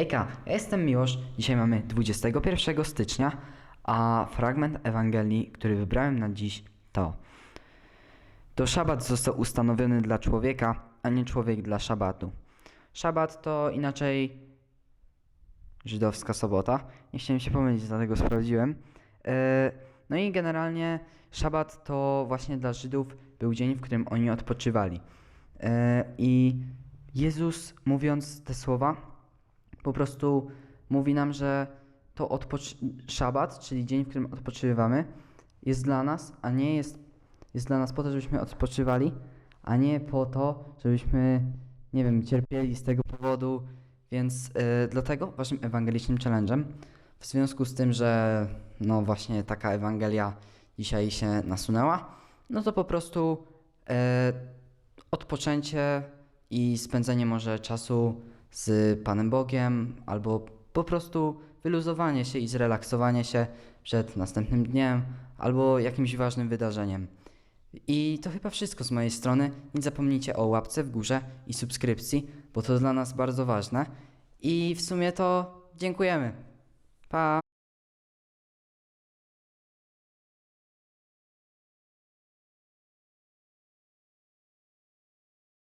Hejka, ja jestem Miłosz. Dzisiaj mamy 21 stycznia, a fragment Ewangelii, który wybrałem na dziś to To szabat został ustanowiony dla człowieka, a nie człowiek dla szabatu. Szabat to inaczej żydowska sobota. Nie chciałem się pomylić, dlatego sprawdziłem. E, No i generalnie szabat to właśnie dla Żydów był dzień, w którym oni odpoczywali. E, I Jezus mówiąc te słowa, po prostu mówi nam, że to odpoczy- szabat, czyli dzień, w którym odpoczywamy, jest dla nas, a nie jest, jest dla nas po to, żebyśmy odpoczywali, a nie po to, żebyśmy, nie wiem, cierpieli z tego powodu. Więc e, dlatego waszym ewangelicznym challenge'em, w związku z tym, że no właśnie taka Ewangelia dzisiaj się nasunęła, no to po prostu e, odpoczęcie i spędzenie może czasu z Panem Bogiem, albo po prostu wyluzowanie się i zrelaksowanie się przed następnym dniem, albo jakimś ważnym wydarzeniem. I to chyba wszystko z mojej strony. Nie zapomnijcie o łapce w górze i subskrypcji, bo to dla nas bardzo ważne. I w sumie to dziękujemy. Pa!